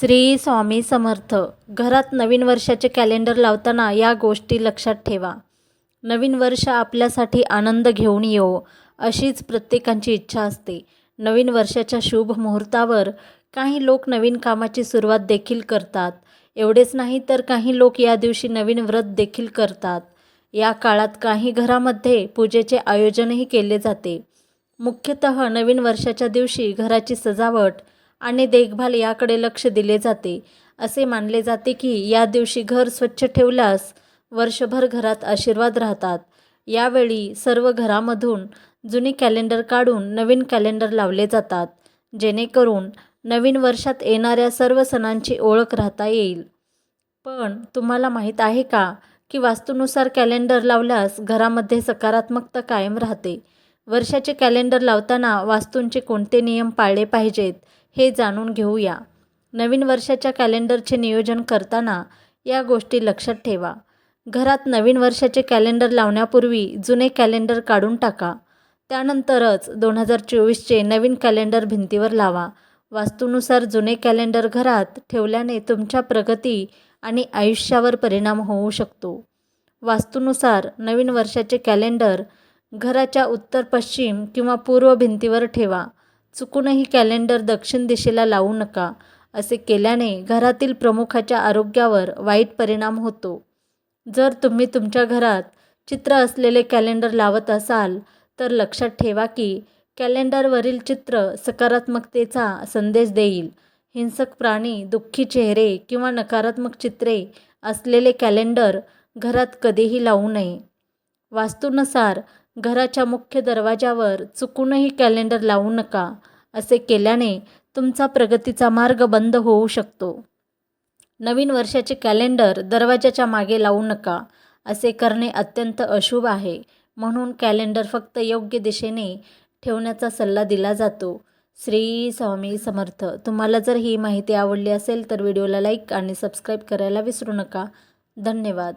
श्री स्वामी समर्थ घरात नवीन वर्षाचे कॅलेंडर लावताना या गोष्टी लक्षात ठेवा. नवीन वर्ष आपल्यासाठी आनंद घेऊन येवो अशीच प्रत्येकांची इच्छा असते. नवीन वर्षाच्या शुभ मुहूर्तावर काही लोक नवीन कामाची सुरुवात देखील करतात. एवढेच नाही तर काही लोक या दिवशी नवीन व्रत देखील करतात. या काळात काही घरामध्ये पूजेचे आयोजनही केले जाते. मुख्यतः नवीन वर्षाच्या दिवशी घराची सजावट आणि देखभाल याकडे लक्ष दिले जाते. असे मानले जाते की या दिवशी घर स्वच्छ ठेवल्यास वर्षभर घरात आशीर्वाद राहतात. यावेळी सर्व घरामधून जुनी कॅलेंडर काढून नवीन कॅलेंडर लावले जातात जेणेकरून नवीन वर्षात येणाऱ्या सर्व सणांची ओळख राहता येईल. पण तुम्हाला माहीत आहे का की वास्तूनुसार कॅलेंडर लावल्यास घरामध्ये सकारात्मकता कायम राहते? वर्षाचे कॅलेंडर लावताना वास्तूंचे कोणते नियम पाळले पाहिजेत हे जाणून घेऊया. नवीन वर्षाच्या कॅलेंडरचे नियोजन करताना या गोष्टी लक्षात ठेवा. घरात नवीन वर्षाचे कॅलेंडर लावण्यापूर्वी जुने कॅलेंडर काढून टाका. त्यानंतरच दोन हजार चोवीसचे नवीन कॅलेंडर भिंतीवर लावा. वास्तूनुसार जुने कॅलेंडर घरात ठेवल्याने तुमच्या प्रगती आणि आयुष्यावर परिणाम होऊ शकतो. वास्तूनुसार नवीन वर्षाचे कॅलेंडर घराच्या उत्तर पश्चिम किंवा पूर्व भिंतीवर ठेवा. चुकूनही कॅलेंडर दक्षिण दिशेला लावू नका असे केल्याने घरातील प्रमुखाच्या आरोग्यावर वाईट परिणाम होतो. जर तुम्ही तुमच्या घरात चित्र असलेले कॅलेंडर लावत असाल तर लक्षात ठेवा की कॅलेंडरवरील चित्र सकारात्मकतेचा संदेश देईल. हिंसक प्राणी दुःखी चेहरे किंवा नकारात्मक चित्रे असलेले कॅलेंडर घरात कधीही लावू नये. वास्तूनुसार घराच्या मुख्य दरवाजावर चुकूनही कॅलेंडर लावू नका असे केल्याने तुमचा प्रगतीचा मार्ग बंद होऊ शकतो. नवीन वर्षाचे कॅलेंडर दरवाजाच्या मागे लावू नका असे करणे अत्यंत अशुभ आहे. म्हणून कॅलेंडर फक्त योग्य दिशेने ठेवण्याचा सल्ला दिला जातो. श्री स्वामी समर्थ. तुम्हाला जर ही माहिती आवडली असेल तर व्हिडिओला लाईक आणि सबस्क्राईब करायला विसरू नका. धन्यवाद.